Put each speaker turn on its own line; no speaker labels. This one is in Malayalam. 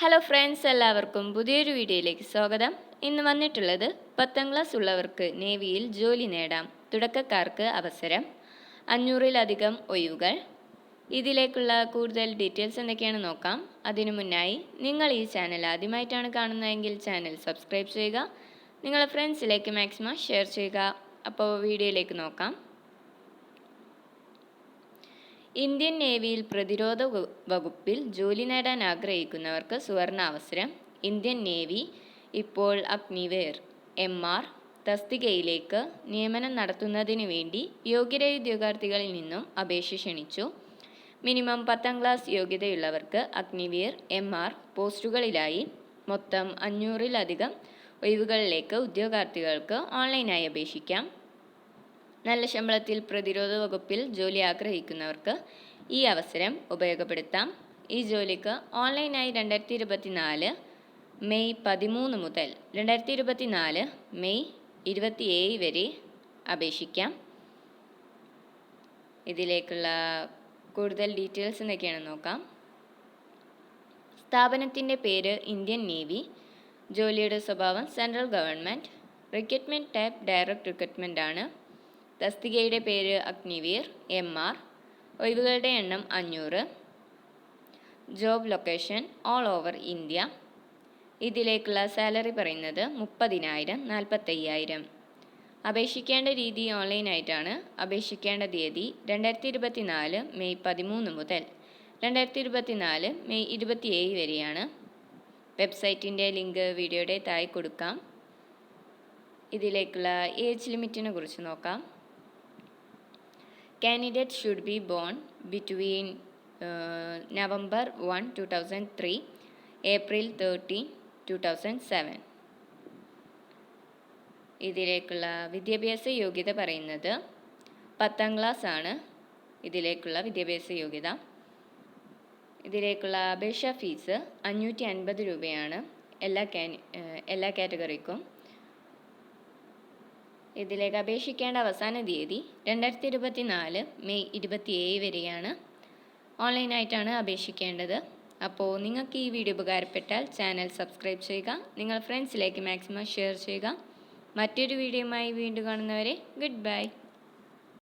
ഹലോ ഫ്രണ്ട്സ് എല്ലാവർക്കും പുതിയൊരു വീഡിയോയിലേക്ക് സ്വാഗതം. ഇന്ന് വന്നിട്ടുള്ളത് പത്താം ക്ലാസ് ഉള്ളവർക്ക് നേവിയിൽ ജോലി നേടാം. തുടക്കക്കാർക്ക് അവസരം അഞ്ഞൂറിലധികം ഒഴിവുകൾ. ഇതിലേക്കുള്ള കൂടുതൽ ഡീറ്റെയിൽസ് എന്തൊക്കെയാണ് നോക്കാം. അതിനു മുന്നായി നിങ്ങൾ ഈ ചാനൽ ആദ്യമായിട്ടാണ് കാണുന്നതെങ്കിൽ ചാനൽ സബ്സ്ക്രൈബ് ചെയ്യുക. നിങ്ങളുടെ ഫ്രണ്ട്സിലേക്ക് മാക്സിമം ഷെയർ ചെയ്യുക. അപ്പോൾ വീഡിയോയിലേക്ക് നോക്കാം. ഇന്ത്യൻ നേവിയിൽ പ്രതിരോധ വകുപ്പിൽ ജോലി നേടാൻ ആഗ്രഹിക്കുന്നവർക്ക് സുവർണ അവസരം ഇന്ത്യൻ നേവി ഇപ്പോൾ അഗ്നിവേർ എം ആർ തസ്തികയിലേക്ക് നിയമനം നടത്തുന്നതിന് വേണ്ടി യോഗ്യരായ ഉദ്യോഗാർത്ഥികളിൽ നിന്നും അപേക്ഷ ക്ഷണിച്ചു. മിനിമം പത്താം ക്ലാസ് യോഗ്യതയുള്ളവർക്ക് അഗ്നിവീർ എം ആർ പോസ്റ്റുകളിലായി മൊത്തം അഞ്ഞൂറിലധികം ഒഴിവുകളിലേക്ക് ഉദ്യോഗാർത്ഥികൾക്ക് ഓൺലൈനായി അപേക്ഷിക്കാം. നല്ല ശമ്പളത്തിൽ പ്രതിരോധ വകുപ്പിൽ ജോലി ആഗ്രഹിക്കുന്നവർക്ക് ഈ അവസരം ഉപയോഗപ്പെടുത്താം. ഈ ജോലിക്ക് ഓൺലൈനായി രണ്ടായിരത്തി ഇരുപത്തിനാല് മെയ് പതിമൂന്ന് മുതൽ രണ്ടായിരത്തി ഇരുപത്തിനാല് മെയ് ഇരുപത്തിയേഴ് വരെ അപേക്ഷിക്കാം. ഇതിലേക്കുള്ള കൂടുതൽ ഡീറ്റെയിൽസ് എന്നൊക്കെയാണ് നോക്കാം. സ്ഥാപനത്തിന്റെ പേര് ഇന്ത്യൻ നേവി. ജോലിയുടെ സ്വഭാവം central government. Recruitment type direct recruitment ആണ്. തസ്തികയുടെ പേര് അഗ്നിവീർ എം ആർ ഒഴിവുകളുടെ എണ്ണം അഞ്ഞൂറ്. Job location all over India ഇതിലേക്കുള്ള സാലറി പറയുന്നത് മുപ്പതിനായിരം നാൽപ്പത്തയ്യായിരം അപേക്ഷിക്കേണ്ട രീതി ഓൺലൈനായിട്ടാണ് അപേക്ഷിക്കേണ്ട തീയതി രണ്ടായിരത്തി ഇരുപത്തിനാല് മെയ് പതിമൂന്ന് മുതൽ രണ്ടായിരത്തി ഇരുപത്തിനാല് മെയ് ഇരുപത്തിയേഴ് വരെയാണ്. വെബ്സൈറ്റിന്റെ ലിങ്ക് വീഡിയോയുടെ താഴെ കൊടുക്കാം. ഇതിലേക്കുള്ള ഏജ് ലിമിറ്റിനെ കുറിച്ച് നോക്കാം. Born between November one two thousand three April thirteen two thousand seven ഇതിലേക്കുള്ള വിദ്യാഭ്യാസ യോഗ്യത പറയുന്നത് പത്താം ക്ലാസ് ആണ്. ഇതിലേക്കുള്ള വിദ്യാഭ്യാസ യോഗ്യത. ഇതിലേക്കുള്ള അപേക്ഷാ ഫീസ് അഞ്ഞൂറ്റി അൻപത് രൂപയാണ് എല്ലാ എല്ലാ കാറ്റഗറിക്കും ഇതിലേക്ക് അപേക്ഷിക്കേണ്ട അവസാന തീയതി രണ്ടായിരത്തി ഇരുപത്തി നാല് മെയ് ഇരുപത്തിയേഴ് വരെയാണ്. ഓൺലൈനായിട്ടാണ് അപേക്ഷിക്കേണ്ടത്. അപ്പോൾ നിങ്ങൾക്ക് ഈ വീഡിയോ ഉപകാരപ്പെട്ടാൽ ചാനൽ സബ്സ്ക്രൈബ് ചെയ്യുക നിങ്ങൾ ഫ്രണ്ട്സിലേക്ക് മാക്സിമം ഷെയർ ചെയ്യുക. മറ്റൊരു വീഡിയോയുമായി വീണ്ടും കാണുന്നവരെ ഗുഡ് ബൈ.